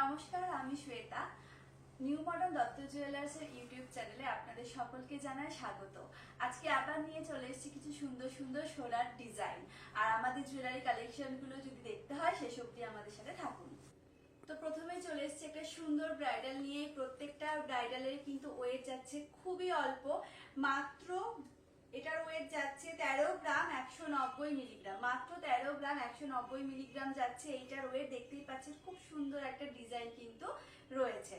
নমস্কার, আমি Shweta. New modern Dutta জুয়েলার্সের ইউটিউব চ্যানেলে আপনাদের সকলকে জানাই স্বাগত। আজকে আবার নিয়ে চলে এসেছি কিছু সুন্দর সুন্দর সোলার ডিজাইন আর আমাদের জুয়েলারি কালেকশনগুলো যদি দেখতে হয় সেসব অব্দি আমাদের সাথে থাকুন। তো প্রথমে চলে এসেছে একটা সুন্দর ব্রাইডাল নিয়ে। প্রত্যেকটা ব্রাইডালের কিন্তু ওয়েট যাচ্ছে খুবই অল্প, মাত্র এটার ওয়েট যাচ্ছে তেরো গ্রাম একশো নব্বই মিলিগ্রাম মাত্র তেরো গ্রাম একশো নব্বই মিলিগ্রাম যাচ্ছে, এইটার ওয়েট দেখতেই পাচ্ছেন, খুব সুন্দর একটা ডিজাইন কিন্তু রয়েছে।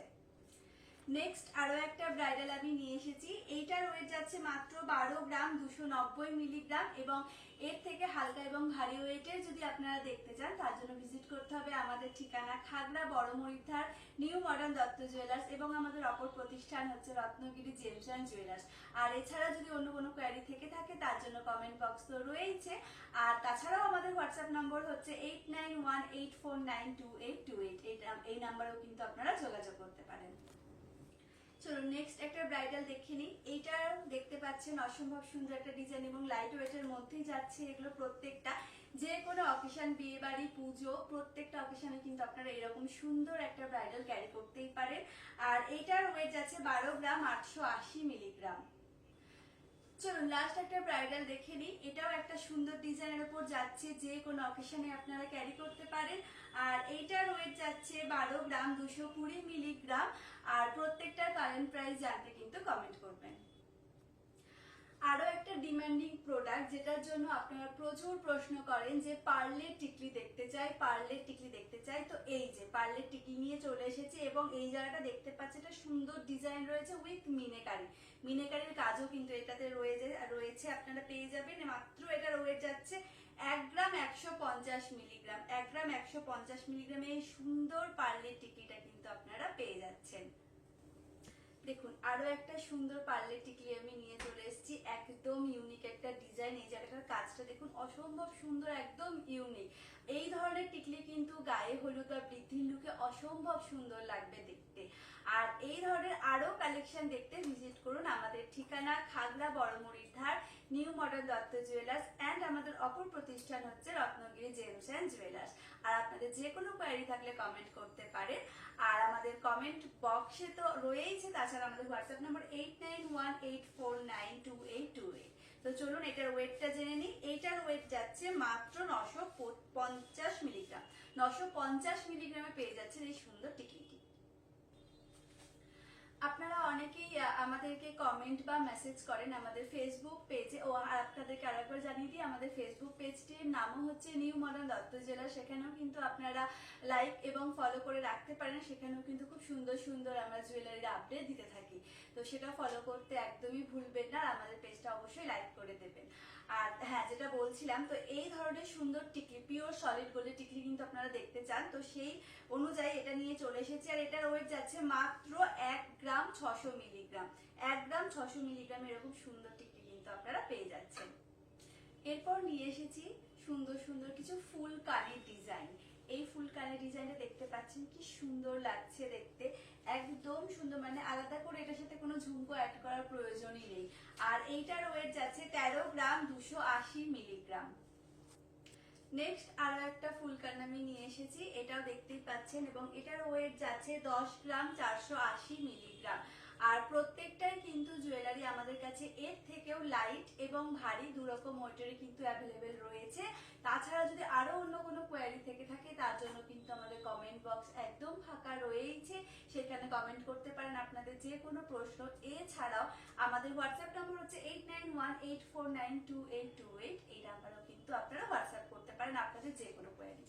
নেক্সট আরও একটা ব্রাইডাল আমি নিয়ে এসেছি। এইটার ওয়েট যাচ্ছে মাত্র বারো গ্রাম, দুশো নব্বই মিলিগ্রাম এবং এর থেকে হালকা এবং ভারী ওয়েটের যদি আপনারা দেখতে চান, তার জন্য ভিজিট করতে হবে আমাদের ঠিকানা খাগড়া বড় মরিধার নিউ মডার্ন দত্ত জুয়েলার্স এবং আমাদের অপর প্রতিষ্ঠান হচ্ছে রত্নগিরি জেমস অ্যান্ড জুয়েলার্স। আর এছাড়া যদি অন্য কোনো কোয়ারি থেকে থাকে, তার জন্য কমেন্ট বক্স তো রয়েছে আর তাছাড়াও আমাদের হোয়াটসঅ্যাপ নম্বর হচ্ছে eight nine one eight four nine two eight two eight এই নাম্বারেও কিন্তু আপনারা যোগাযোগ করতে পারেন। চলুন নেক্সট একটা ব্রাইডাল দেখে নিই। এইটা দেখতে পাচ্ছেন, অসম্ভব সুন্দর একটা ডিজাইন এবং লাইট ওয়েটের মধ্যেই যাচ্ছে এগুলো প্রত্যেকটা। যে কোনো অকেশন বিয়ে বাড়ি, পুজো, প্রত্যেকটা অকেশনে কিন্তু আপনারা এরকম সুন্দর একটা ব্রাইডাল ক্যারি করতেই পারেন। আর এইটার ওয়েট যাচ্ছে বারো গ্রাম আটশো আশি মিলিগ্রাম চলুন লাস্ট একটা ব্রাইডাল দেখে নিই। এটাও একটা সুন্দর ডিজাইনের উপর যাচ্ছে, যে কোনো অকেশনে আপনারা ক্যারি করতে পারেন। আর এইটার ওয়েট যাচ্ছে বারো গ্রাম দুশো কুড়ি মিলিগ্রাম আর প্রত্যেকটার কারেন্ট প্রাইস জানতে কিন্তু কমেন্ট করবেন। আরও একটা ডিমান্ডিং প্রোডাক্ট যেটার জন্য আপনারা প্রচুর প্রশ্ন করেন যে পার্লের টিকলি দেখতে চাই পার্লের টিকলি দেখতে চাই। তো এই যে পার্লের টিকলি নিয়ে চলে এসেছে এবং এই জায়গাটা দেখতে পাচ্ছি, এটা সুন্দর ডিজাইন রয়েছে উইথ মিনেকারি মিনেকারির কাজও কিন্তু এটাতে রয়েছে রয়েছে, আপনারা পেয়ে যাবেন। মাত্র এটা রয়ে যাচ্ছে এক গ্রাম একশো পঞ্চাশ মিলিগ্রাম। এক গ্রাম একশো পঞ্চাশ মিলিগ্রামে। এই সুন্দর পার্লের টিকলিটা কিন্তু আপনারা পেয়ে যাচ্ছেন দেখুন আরও একটা সুন্দর পার্লে টিকলি আমি নিয়ে চলে এসেছি। একদম ইউনিক একটা ডিজাইন এই জায়গাটার কাজটা দেখুন, অসম্ভব সুন্দর, একদম ইউনিক এই ধরনের টিকলি কিন্তু গায়ে হলুদ বা বৃদ্ধির লুকে অসম্ভব সুন্দর লাগবে দেখতে। আর এই ধরনের আরও কালেকশন দেখতে ভিজিট করুন আমাদের ঠিকানা খাগড়া বড়মুড়ির ধার new modern Dutta jewellers and আমাদের অপর প্রতিষ্ঠান হচ্ছে রত্নগিরি জেমস অ্যান্ড জুয়েলার্স আর আপনাদের যে কোনো কোয়ারি থাকলে কমেন্ট করতে পারেন আর আমাদের কমেন্ট বক্সে তো রয়েইছে, তাছাড়া আমাদের WhatsApp number eight nine one eight four nine two eight two eight তো চলুন, এটার ওয়েটটা জেনে নিই। এইটার ওয়েট যাচ্ছে মাত্র নশো পঞ্চাশ মিলিগ্রাম। নশো পঞ্চাশ মিলিগ্রামে পেয়ে যাচ্ছেন এই সুন্দর টিকলিটি আপনারা অনেকেই আমাদেরকে কমেন্ট বা মেসেজ করেন আমাদের ফেসবুক পেজে ও আর আপনাদেরকে আরেকবার জানিয়ে দিই, আমাদের ফেসবুক পেজটির নামও হচ্ছে নিউ মডার্ন দত্ত জেলা সেখানেও কিন্তু আপনারা লাইক এবং ফলো করে রাখতে পারেন। সেখানেও কিন্তু খুব সুন্দর সুন্দর আমরা জুয়েলারির আপডেট দিতে থাকি। তো সেটা ফলো করতে একদমই ভুলবেন না। আর আমাদের পেজটা অবশ্যই লাইক করে দেবেন। আর হ্যাঁ যেটা বলছিলাম, তো এই ধরনের সুন্দর টিকলি পিওর সলিড গোল্ডের টিকলি কিন্তু আপনারা দেখতে চান। তো সেই অনুযায়ী এটা নিয়ে চলে এসেছি, আর এটার ওয়েট যাচ্ছে মাত্র এক গ্রাম ছশো মিলিগ্রাম। এক গ্রাম ছশো মিলিগ্রাম এরকম সুন্দর টিকলি কিন্তু আপনারা পেয়ে যাচ্ছেন। এরপর নিয়ে এসেছি সুন্দর সুন্দর কিছু ফুল কানের ডিজাইন এই ফুল কানের ডিজাইনটা দেখতে পাচ্ছেন, কি সুন্দর লাগছে দেখতে। একদম সুন্দর মানে আলাদা করে এটার সাথে কোনো ঝুমকো অ্যাড করার প্রয়োজনই নেই। আর এইটার ওয়েট যাচ্ছে তেরো গ্রাম দুশো আশি মিলিগ্রাম। নেক্সট আরও একটা ফুলকান আমি নিয়ে এসেছি, এটাও দেখতেই পাচ্ছেন। এবং এটার ওয়েট যাচ্ছে দশ গ্রাম চারশো আশি মিলিগ্রাম আর প্রত্যেকটাই কিন্তু জুয়েলারি কাছে এর থেকেও লাইট এবং ভারী দুরকম ওয়েটেরই কিন্তু অ্যাভেলেবেল রয়েছে। তাছাড়া যদি আরও অন্য কোনো কোয়ারি থেকে থাকে, তার জন্য কিন্তু আমাদের কমেন্ট বক্স একদম ফাঁকা রয়েছে সেখানে কমেন্ট করতে পারেন আপনাদের যে কোনো প্রশ্ন। এছাড়াও আমাদের হোয়াটসঅ্যাপ নাম্বার হচ্ছে এইট এইট এই নাম্বারেও কিন্তু আপনারা হোয়াটসঅ্যাপ করতে পারেন আপনাদের যে কোনো কোয়ারি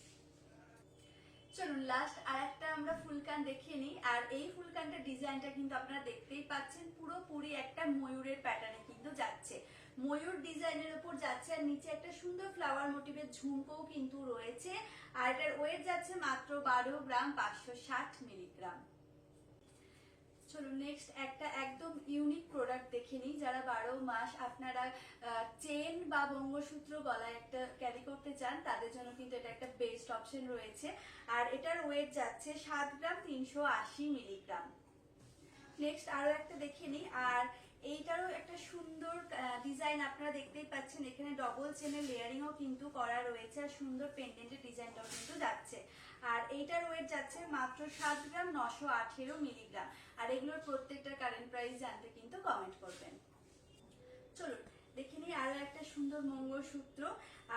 চলুন লাস্ট আর একটা আমরা ফুলকান দেখে আর এই ফুলকানটার ডিজাইনটা কিন্তু আপনারা দেখতেই পাচ্ছেন, পুরোপুরি একটা ময়ূরের প্যাটার্নে কিন্তু যাচ্ছে। ময়ূর ডিজাইনের উপর যাচ্ছে আর নিচে একটা সুন্দর ফ্লাওয়ার মোটিভের ঝুমকোও কিন্তু রয়েছে। আর এটার ওয়েট যাচ্ছে মাত্র বারো গ্রাম পাঁচশো ষাট মিলিগ্রাম। চলুন নেক্সট একটা একদম ইউনিক প্রোডাক্ট দেখে নিই, যারা বারো মাস আপনারা চেন বা বঙ্গসূত্র গলায় একটা ক্যারি করতে চান, তাদের জন্য কিন্তু এটা একটা বেস্ট অপশন রয়েছে। আর এটার ওয়েট যাচ্ছে সাত গ্রাম তিনশো আশি মিলিগ্রাম নেক্সট আরও একটা দেখে নিই। আর এইটারও একটা সুন্দর ডিজাইন আপনারা দেখতেই পাচ্ছেন। এখানে ডবল চেনের লেয়ারিংও কিন্তু করা রয়েছে আর সুন্দর পেন্ডেন্টের ডিজাইনটাও কিন্তু যাচ্ছে। আর এইটার ওয়েট যাচ্ছে মাত্র সাত গ্রাম নশো আঠেরো মিলিগ্রাম আর এগুলোর প্রত্যেকটা কারেন্ট প্রাইস জানতে কিন্তু কমেন্ট করবেন। চলুন দেখে নিই আরও একটা সুন্দর মঙ্গলসূত্র।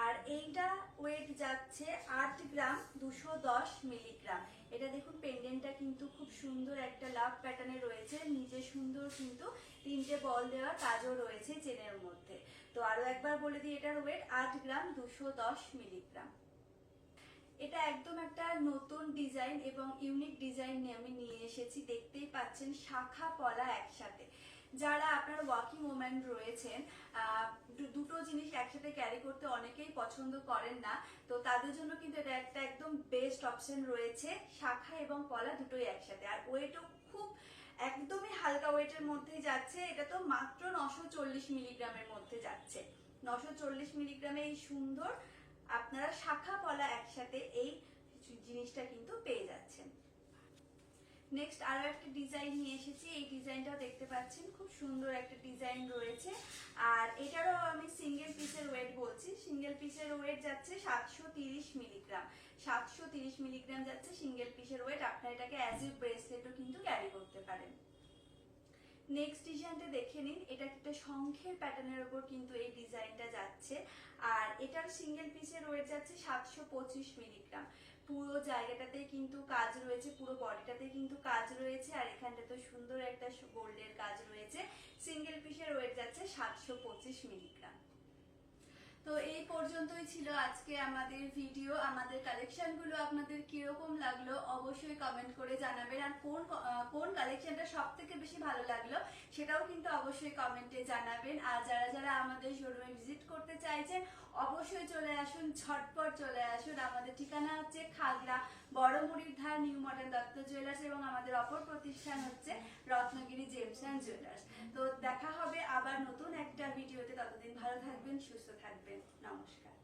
আর এইটা ওয়েট যাচ্ছে আট গ্রাম দুশো দশ মিলিগ্রাম এটা দেখুন পেন্ডেন্টটা কিন্তু খুব সুন্দর একটা লাভ প্যাটার্নে রয়েছে। নিচে সুন্দর কিন্তু তিনটে বল দেওয়া কাজও রয়েছে চেনের মধ্যে। তো আরও একবার বলে দিই এটার ওয়েট আট গ্রাম দুশো দশ মিলিগ্রাম এটা একদম একটা নতুন ডিজাইন এবং ইউনিক ডিজাইন নিয়ে আমি নিয়ে এসেছি। দেখতেই পাচ্ছেন, শাখা পলা একসাথে। যারা আপনার ওয়াকিং ওম্যান রয়েছেন দুটো জিনিস একসাথে ক্যারি করতে অনেকেই পছন্দ করেন না। তো তাদের জন্য কিন্তু এটা একটা একদম বেস্ট অপশন রয়েছে। শাখা এবং কলা দুটোই একসাথে। আর ওয়েটও খুব একদমই হালকা ওয়েটের মধ্যেই যাচ্ছে। এটা তো মাত্র নশো চল্লিশ মিলিগ্রামের মধ্যে যাচ্ছে। নশো চল্লিশ মিলিগ্রামে এই সুন্দর আপনারা শাখা, কলা একসাথে এই জিনিসটা কিন্তু পেয়ে যাচ্ছেন। নেক্সট আরও একটা ডিজাইন নিয়ে এসেছি। এই দেখতে পাচ্ছেন, খুব সুন্দর একটা ডিজাইন রয়েছে। আর এটারও আমি সিঙ্গেল পিসের ওয়েট বলছি। সিঙ্গেল পিসের ওয়েট যাচ্ছে সাতশো মিলিগ্রাম সাতশো মিলিগ্রাম যাচ্ছে সিঙ্গেল পিসের ওয়েট আপনারা এটাকে অ্যাজ এ ব্রেসলেটও কিন্তু ক্যারি করতে পারেন। নেক্সট ডিজাইনটা দেখে নিন। এটা একটা শঙ্খের প্যাটার্নের ওপর কিন্তু এই ডিজাইনটা যাচ্ছে। আর এটার সিঙ্গেল পিসের ওয়েট যাচ্ছে সাতশো পঁচিশ মিলিগ্রাম পুরো জায়গাটাতে কিন্তু কাজ রয়েছে, পুরো বডিটাতে কিন্তু কাজ রয়েছে, আর এখানটাতে সুন্দর একটা গোল্ডের কাজ রয়েছে। সিঙ্গেল পিসের ওয়েট যাচ্ছে সাতশো পঁচিশ মিলিগ্রাম। তো এই পর্যন্তই ছিল আজকে আমাদের ভিডিও আমাদের কালেকশনগুলো আপনাদের কীরকম লাগল অবশ্যই কমেন্ট করে জানাবেন। আর কোন কোন কালেকশনটা সব থেকে বেশি ভালো লাগল সেটাও কিন্তু অবশ্যই কমেন্টে জানাবেন। আর যারা যারা আমাদের শোরুমে ভিজিট করতে চাইছেন, অবশ্যই চলে আসুন, ঝটপট চলে আসুন। আমাদের ঠিকানা হচ্ছে খাগড়া, বড়মুড়ির ধার নিউ মডেল দত্ত জুয়েলার্স এবং আমাদের অপর প্রতিষ্ঠান হচ্ছে রত্নগিরি জেমস অ্যান্ড জুয়েলার্স। তো দেখা হবে আবার নতুন একটা ভিডিওতে ততদিন ভালো থাকবেন, সুস্থ থাকবেন। নমস্কার